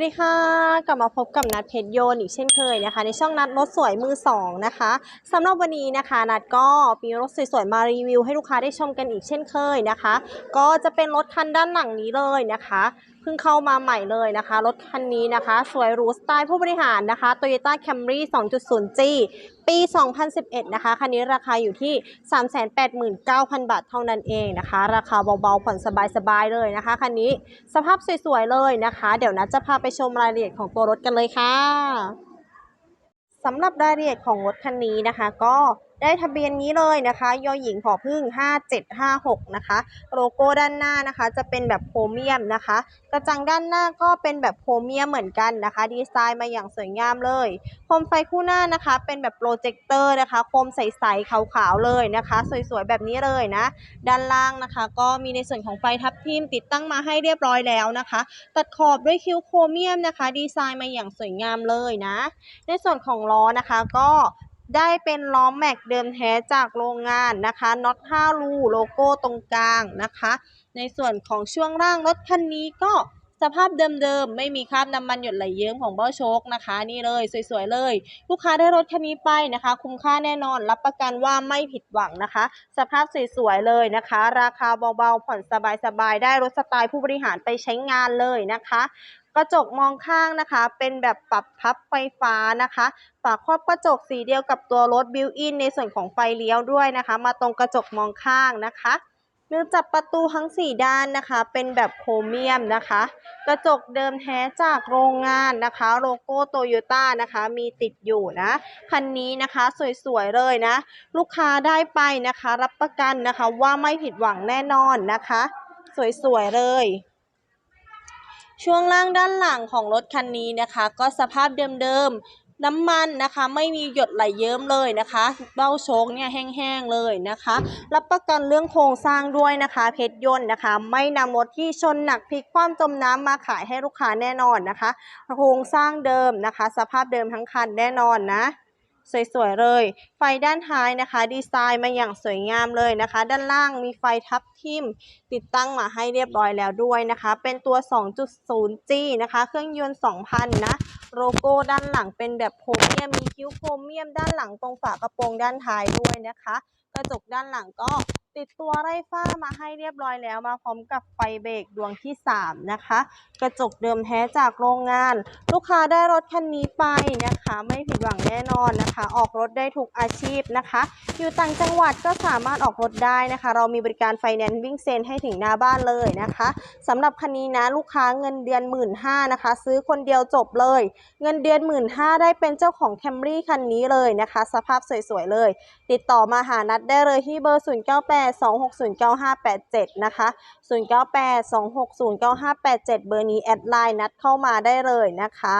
วัสดีค่ะ กลับมาพบกับนัดเพชรโยนอีกเช่นเคยนะคะ ในช่องนัดรถสวยมือสองนะคะสำหรับวันนี้นะคะนัดก็มีรถสวยๆมารีวิวให้ลูกค้าได้ชมกันอีกเช่นเคยนะคะ ก็จะเป็นรถคันด้านหลังนี้เลยนะคะเพิ่งเข้ามาใหม่เลยนะคะ รถคันนี้นะคะ สวยหรูสไตล์ผู้บริหารนะคะ Toyota Camry 2.0G ปี 2011 นะคะ คันนี้ราคาอยู่ที่ 389,000 บาทเท่านั้นเองนะคะ ราคาเบาๆ ผ่อนสบายๆ เลยนะคะ คันนี้สภาพสวยๆ เลยนะคะ เดี๋ยวนัดจะพาไปชมรายละเอียดของตัวรถกันเลยค่ะสำหรับรายละเอียดของรถคันนี้นะคะ ก็ ได้ทะเบียนนี้เลยนะคะยอหญิงผอพึ่ง 5756 นะคะ โลโก้ด้านหน้านะคะ จะเป็นแบบโครเมียมนะคะ กระจังด้านหน้าก็เป็นแบบโครเมียมเหมือนกันนะคะ ดีไซน์มาอย่างสวยงามเลยโคมไฟคู่หน้านะคะ เป็นแบบโปรเจคเตอร์นะคะ โคมใสๆขาวๆเลยนะคะ สวยๆแบบนี้เลยนะ ด้านล่างนะคะ ก็มีในส่วนของไฟทับทิมติดตั้งมาให้เรียบร้อยแล้วนะคะ ตัดขอบด้วยคิ้วโครเมียมนะคะ ดีไซน์มาอย่างสวยงามเลยนะ ในส่วนของล้อนะคะก็ ได้เป็นล้อแม็กเดิมแท้จากโรงงานนะคะน็อต5รูโลโก้ตรงกลางนะคะ ในส่วนของช่วงล่างรถคันนี้ก็ สภาพเดิมๆ ไม่มีคราบน้ำมันหยดไหลเยิ้มของเบ้าโชคนะคะ นี่เลยสวยๆเลย ลูกค้าได้รถคันนี้ไปนะคะ คุ้มค่าแน่นอนรับประกันว่าไม่ผิดหวังนะคะ สภาพสวยๆเลยนะคะ ราคาเบาๆ ผ่อนสบายๆ ได้รถสไตล์ผู้บริหารไปใช้งานเลยนะคะกระจกมองข้างนะคะ เป็นแบบปรับพับไฟฟ้านะคะ ฝาครอบกระจกสีเดียวกับตัวรถบิวอินในส่วนของไฟเลี้ยวด้วยนะคะ มาตรงกระจกมองข้างนะคะ มือจับประตูทั้ง 4 ด้านนะคะ เป็นแบบโครเมียมนะคะ กระจกเดิมแท้จากโรงงานนะคะ โลโก้โตโยต้านะคะ มีติดอยู่นะ คันนี้นะคะสวยๆเลยนะ ลูกค้าได้ไปนะคะ รับประกันนะคะว่าไม่ผิดหวังแน่นอนนะคะ สวยๆเลยช่วงล่างด้านหลังของรถคันนี้นะคะ ก็สภาพเดิม น้ำมันนะคะไม่มีหยดไหลเยิ้มเลยนะคะเบ้าโชคเนี่ยแห้งๆเลยนะคะ รับประกันเรื่องโครงสร้างด้วยนะคะ เพชรยนต์นะคะ ไม่นำรถที่ชนหนักพลิกคว่ำจมน้ำมาขายให้ลูกค้าแน่นอนนะคะ โครงสร้างเดิมนะคะ สภาพเดิมทั้งคันแน่นอนนะสวยๆเลย ไฟด้านท้ายนะคะ ดีไซน์มาอย่างสวยงามเลยนะคะ ด้านล่างมีไฟทับทิมติดตั้งมาให้เรียบร้อยแล้วด้วยนะคะ เป็นตัว 2.0G นะคะ เครื่องยนต์ 2,000 นะ โลโก้ด้านหลังเป็นแบบโครเมียมมีคิ้วโครเมียมด้านหลังตรงฝากระโปรงด้านท้ายด้วยนะคะ กระจกด้านหลังก็ ติดตัวไร่ฟ้ามาให้เรียบร้อยแล้วมาพร้อมกับไฟเบรกดวงที่ 3 นะคะ กระจกเดิมแท้จากโรงงาน ลูกค้าได้รถคันนี้ไปนะคะ ไม่ผิดหวังแน่นอนนะคะ ออกรถได้ทุกอาชีพนะคะ อยู่ต่างจังหวัดก็สามารถออกรถได้นะคะ เรามีบริการไฟแนนซ์วิ่งเซ็นให้ถึงหน้าบ้านเลยนะคะสำหรับคันนี้นะลูกค้าเงินเดือน 1 5ื่นนะคะ ซื้อคนเดียวจบเลย เงินเดือน 1 5ื่นได้เป็นเจ้าของแคมรี่คันนี้เลยนะคะ สภาพสวยๆเลย ติดต่อมาหานัดได้เลยที่เบอร์0982609587 นะคะ 0982609587 เบอร์นี้แอดไลน์นัดเข้ามาได้เลยนะคะ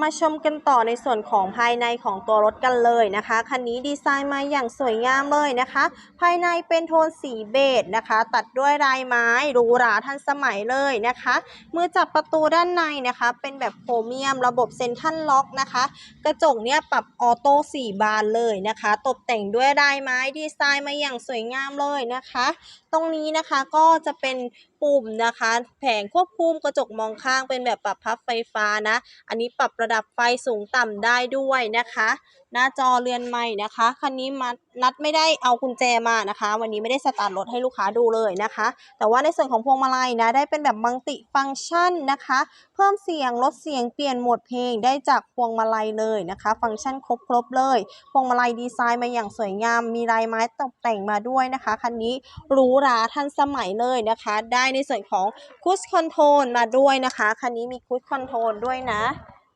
มาชมกันต่อในส่วนของภายในของตัวรถกันเลยนะคะ คันนี้ดีไซน์มาอย่างสวยงามเลยนะคะ ภายในเป็นโทนสีเบจนะคะ ตัดด้วยลายไม้หรูหราทันสมัยเลยนะคะ มือจับประตูด้านในนะคะ เป็นแบบโครเมียมระบบเซ็นทรัลล็อกนะคะ กระจกเนี่ยปรับออโต้สี่บานเลยนะคะ ตกแต่งด้วยลายไม้ดีไซน์มาอย่างสวยงามเลยนะคะ ตรงนี้นะคะก็จะเป็นปุ่มนะคะ แผงควบคุมกระจกมองข้างเป็นแบบปรับพับไฟฟ้านะ อันนี้ปรับระดับไฟสูงต่ำได้ด้วยนะคะ หน้าจอเรือนใหม่นะคะคันนี้มัดนัดไม่ได้เอากุญแจมานะคะ วันนี้ไม่ได้สตาร์ทรถให้ลูกค้าดูเลยนะคะ แต่ว่าในส่วนของพวงมาลัยนะได้เป็นแบบมัลติฟังก์ชันนะคะ เพิ่มเสียงลดเสียงเปลี่ยนโหมดเพลงได้จากพวงมาลัยเลยนะคะ ฟังก์ชันครบๆเลย พวงมาลัยดีไซน์มาอย่างสวยงามมีลายไม้ตกแต่งมาด้วยนะคะคันนี้หรูหราทันสมัยเลยนะคะ ได้ในส่วนของคูสคอนโทรลมาด้วยนะคะคันนี้มีคูสคอนโทรลด้วยนะ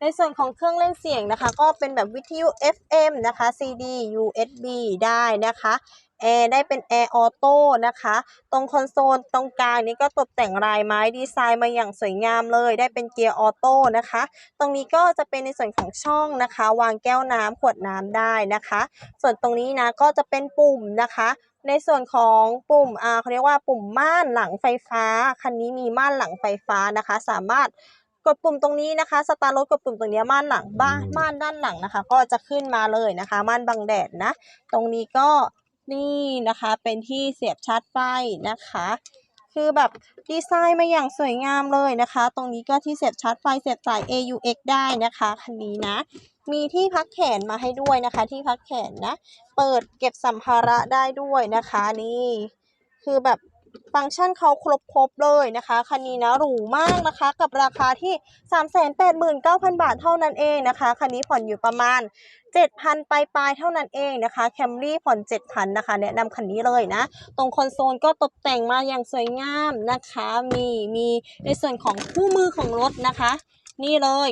ในส่วนของเครื่องเล่นเสียงนะคะ ก็เป็นแบบวิทยุ FM นะคะ CD USB ได้นะคะแอร์ได้เป็นแอร์ออโต้นะคะ ตรงคอนโซลตรงกลางนี้ก็ตกแต่งลายไม้ดีไซน์มาอย่างสวยงามเลย ได้เป็นเกียร์ออโต้นะคะ ตรงนี้ก็จะเป็นในส่วนของช่องนะคะ วางแก้วน้ำขวดน้ำได้นะคะ ส่วนตรงนี้นะก็จะเป็นปุ่มนะคะ ในส่วนของปุ่มอ่าเขาเรียกว่าปุ่มม่านหลังไฟฟ้า คันนี้มีม่านหลังไฟฟ้านะคะ สามารถ กดปุ่มตรงนี้นะคะสตาร์ทรถกดปุ่มตรงนี้ม่านหลังบ้านม่านด้านหลังนะคะ ก็จะขึ้นมาเลยนะคะ ม่านบังแดดนะ ตรงนี้ก็นี่นะคะเป็นที่เสียบชาร์จไฟนะคะเคคือแบบดีไซน์มาอย่างสวยงามเลยนะคะ ตรงนี้ก็ที่เสียบชาร์จไฟเสียบสาย AUX ได้นะคะคันนี้นะ มีที่พักแขนมาให้ด้วยนะคะ ที่พักแขนนะ เปิดเก็บสัมภาระได้ด้วยนะคะ นี่คือแบบ ฟังก์ชันเขาครบครบเลยนะคะคันนี้นะหรูมากนะคะ กับราคาที่ 389,000 บาทเท่านั้นเองนะคะคันนี้ผ่อนอยู่ประมาณ 7,000 ปลายปลายเท่านั้นเองนะคะแคมรี่ผ่อน 7,000นะคะ แนะนำคันนี้เลยนะ ตรงคอนโซลก็ตกแต่งมาอย่างสวยงามนะคะ มีมีในส่วนของคู่มือของรถนะคะ นี่เลย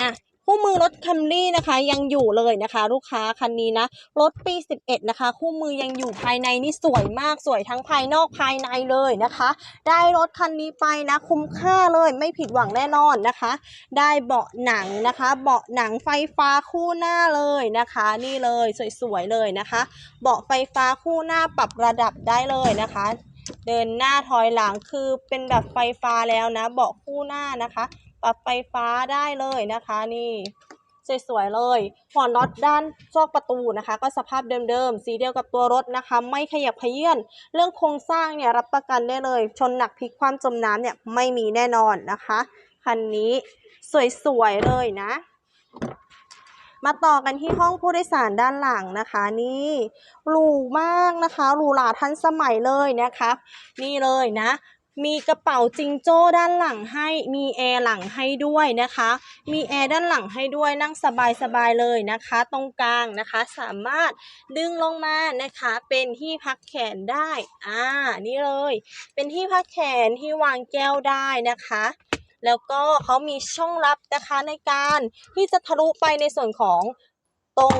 อะ คู่มือรถคัมรี่นะคะยังอยู่เลยนะคะ ลูกค้าคันนี้นะรถปี 11 นะคะ คู่มือยังอยู่ภายในนี่สวยมากสวยทั้งภายนอกภายในเลยนะคะ ได้รถคันนี้ไปนะ คุ้มค่าเลยไม่ผิดหวังแน่นอนนะคะ ได้เบาะหนังนะคะ เบาะหนังไฟฟ้าคู่หน้าเลยนะคะ นี่เลยสวยๆเลยนะคะ เบาะไฟฟ้าคู่หน้าปรับระดับได้เลยนะคะเดินหน้าถอยหลังคือเป็นแบบไฟฟ้าแล้วนะ เบาะคู่หน้านะคะ ปรับไฟฟ้าได้เลยนะคะนี่สวยๆเลยหัวน็อตด้านซอกประตูนะคะ ก็สภาพเดิมๆ สีเดียวกับตัวรถนะคะ ไม่ขยับขยื่นเรื่องโครงสร้างเนี่ยรับประกันได้เลย ชนหนักพลิกความจมน้ำเนี่ยไม่มีแน่นอนนะคะคันนี้สวยๆเลยนะ มาต่อกันที่ห้องผู้โดยสารด้านหลังนะคะนี่หรูมากนะคะหรูหราทันสมัยเลยนะคะ นี่เลยนะ มีกระเป๋าจิงโจ้ด้านหลังให้ มีแอร์หลังให้ด้วยนะคะ มีแอร์ด้านหลังให้ด้วยนั่งสบายๆเลยนะคะ ตรงกลางนะคะ สามารถดึงลงมานะคะ เป็นที่พักแขนได้ อ่า นี่เลย เป็นที่พักแขนที่วางแก้วได้นะคะแล้วก็เขามีช่องลับนะคะในการที่จะทะลุไปในส่วนของตรง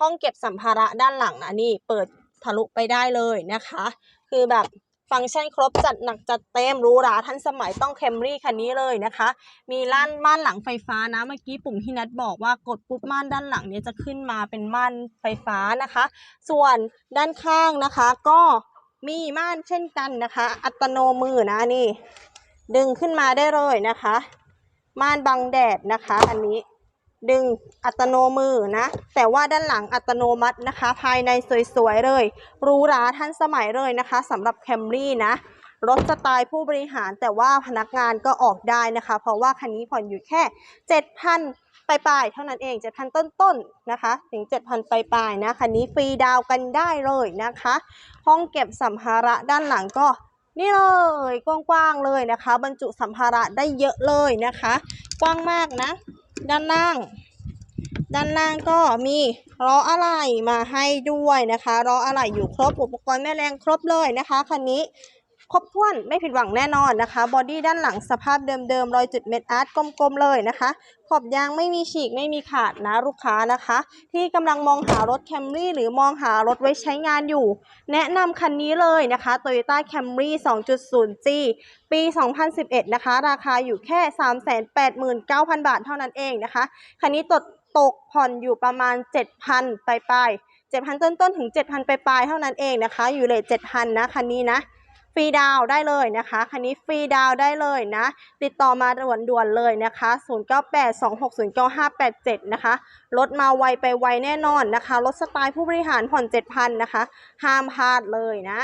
ห้องเก็บสัมภาระด้านหลังนะนี่เปิดทะลุไปได้เลยนะคะ คือแบบ ฟังก์ชันครบจัดหนักจัดเต็มรูราทันสมัยต้องแคมรี่คันนี้เลยนะคะ มีม่านม่านหลังไฟฟ้านะเมื่อกี้ปุ่มที่นัดบอกว่ากดปุ๊บม่านด้านหลังเนี่ยจะขึ้นมาเป็นม่านไฟฟ้านะคะ ส่วนด้านข้างนะคะก็มีม่านเช่นกันนะคะ อัตโนมือนะนี่ ดึงขึ้นมาได้เลยนะคะ ม่านบังแดดนะคะอันนี้ ดึงอัตโนมือนะ แต่ว่าด้านหลังอัตโนมัตินะคะ ภายในสวยๆเลยหรูหราทันสมัยเลยนะคะสำหรับแคมรี่นะรถสไตล์ผู้บริหารแต่ว่าพนักงานก็ออกได้นะคะ เพราะว่าคันนี้ผ่อนอยู่แค่ 7,000ปลายๆเท่านั้นเอง7,000ต้นๆนะคะ ถึง 7,000ปลายๆนะคันนี้ฟรีดาวกันได้เลยนะคะ ห้องเก็บสัมภาระด้านหลังก็ นี่เลยกว้างๆเลยนะคะ บรรจุสัมภาระได้เยอะเลยนะคะ กว้างมากนะ ด้านล่าง ด้านล่างก็มีล้ออะไหล่มาให้ด้วยนะคะล้ออะไหล่อยู่ครบอุปกรณ์แม่แรงครบเลยนะคะคันนี้ ครบถ้วนไม่ผิดหวังแน่นอนนะคะ บอดี้ด้านหลังสภาพเดิมๆรอยจุดเม็ดอาร์ตกลมๆเลยนะคะ ขอบยางไม่มีฉีกไม่มีขาดนะลูกค้านะคะ ที่กำลังมองหารถแคมรี่หรือมองหารถไว้ใช้งานอยู่ แนะนำคันนี้เลยนะคะ Toyota Camry 2.0G ปี 2011 นะคะ ราคาอยู่แค่ 389,000 บาทเท่านั้นเองนะคะ คันนี้ตกตกผ่อนอยู่ประมาณ 7,000ปลายๆ7,000 ต้นๆ ถึง 7,000ปลายๆเท่านั้นเองนะคะ อยู่เลท7,000 นะคันนี้นะ ฟรีดาวได้เลยนะคะคันนี้ฟรีดาวได้เลยนะ ติดต่อมาด่วนๆเลยนะคะ 0982609587 นะคะรถมาไวไปไวแน่นอนนะคะรถสไตล์ผู้บริหารผ่อน 7,000 นะคะ ห้ามพลาดเลยนะ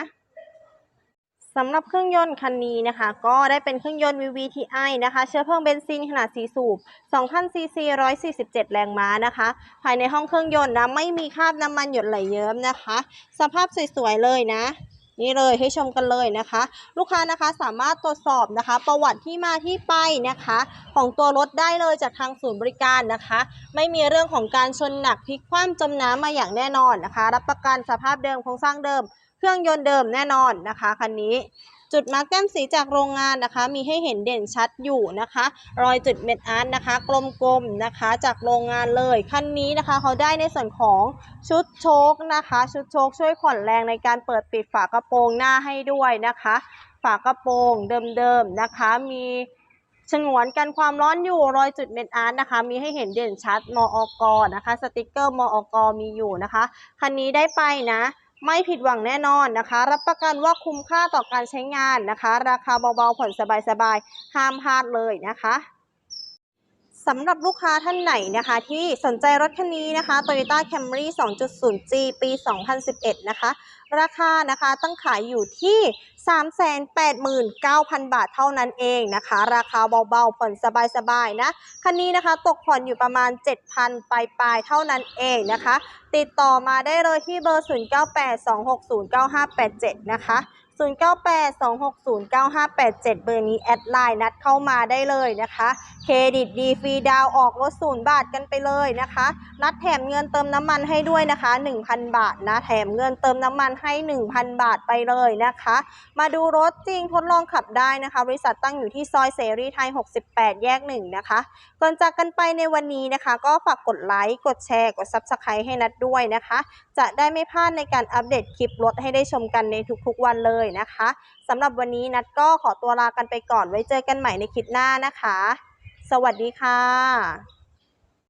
สำหรับเครื่องยนต์คันนี้นะคะ ก็ได้เป็นเครื่องยนต์ VVTi นะคะ เชื้อเพลิงเบนซินขนาด4สูบ2,000 ซีซี 147 แรงม้านะคะ ภายในห้องเครื่องยนต์นะ ไม่มีคราบน้ำมันหยดไหลเยิ้มนะคะ สภาพสวยๆเลยนะ นี่เลยให้ชมกันเลยนะคะ ลูกค้านะคะสามารถตรวจสอบนะคะ ประวัติที่มาที่ไปนะคะ ของตัวรถได้เลยจากทางศูนย์บริการนะคะ ไม่มีเรื่องของการชนหนักพลิกคว่ำจมน้ำมาอย่างแน่นอนนะคะ รับประกันสภาพเดิมโครงสร้างเดิม เครื่องยนต์เดิมแน่นอนนะคะคันนี้ จุดมาร์กแก้มสีจากโรงงานนะคะ มีให้เห็นเด่นชัดอยู่นะคะ รอยจุดเม็ดอาร์ตนะคะ กลมๆนะคะ จากโรงงานเลยคันนี้นะคะ เขาได้ในส่วนของชุดโชคนะคะ ชุดโชคช่วยผ่อนแรงในการเปิดปิดฝากระโปรงหน้าให้ด้วยนะคะ ฝากระโปรงเดิมๆนะคะ มีฉนวนกันความร้อนอยู่รอยจุดเม็ดอาร์ตนะคะ มีให้เห็นเด่นชัดมออกนะคะ สติกเกอร์มอกมีอยู่นะคะ คันนี้ได้ไปนะ ไม่ผิดหวังแน่นอนนะคะ รับประกันว่าคุ้มค่าต่อการใช้งานนะคะ ราคาเบาๆผ่อนสบายๆ ห้ามพลาดเลยนะคะ สำหรับลูกค้าท่านไหนนะคะ ที่สนใจรถคันนี้นะคะ Toyota Camry 2.0G ปี 2011 นะคะ ราคานะคะตั้งขายอยู่ที่ 389,000 บาทเท่านั้นเองนะคะ ราคาเบาๆ ผ่อนสบายๆนะ คันนี้นะคะตกผ่อนอยู่ประมาณ 7,000 ปลายๆ เท่านั้นเองนะคะ ติดต่อมาได้เลยที่เบอร์ 0982609587 นะคะ 0982609587 เบอร์นี้แอดไลน์นัดเข้ามาได้เลยนะคะ เครดิตดีฟรีดาวออกรถศูนย์บาทกันไปเลยนะคะ นัดแถมเงินเติมน้ำมันให้ด้วยนะคะ 1,000 บาทนะ แถมเงินเติมน้ำมันให้ 1,000 บาทไปเลยนะคะ มาดูรถจริงทดลองขับได้นะคะ บริษัทตั้งอยู่ที่ซอยเสรีไทย 68 แยก 1 นะคะ ก่อนจากกันไปในวันนี้นะคะ ก็ฝากกดไลค์ กดแชร์ กด Subscribe ให้นัดด้วยนะคะ จะได้ไม่พลาดในการอัปเดตคลิปรถให้ได้ชมกันในทุกๆวันเลยนะคะสำหรับวันนี้นัดก็ขอตัวลากันไปก่อนไว้เจอกันใหม่ในคลิปหน้านะคะ สวัสดีค่ะ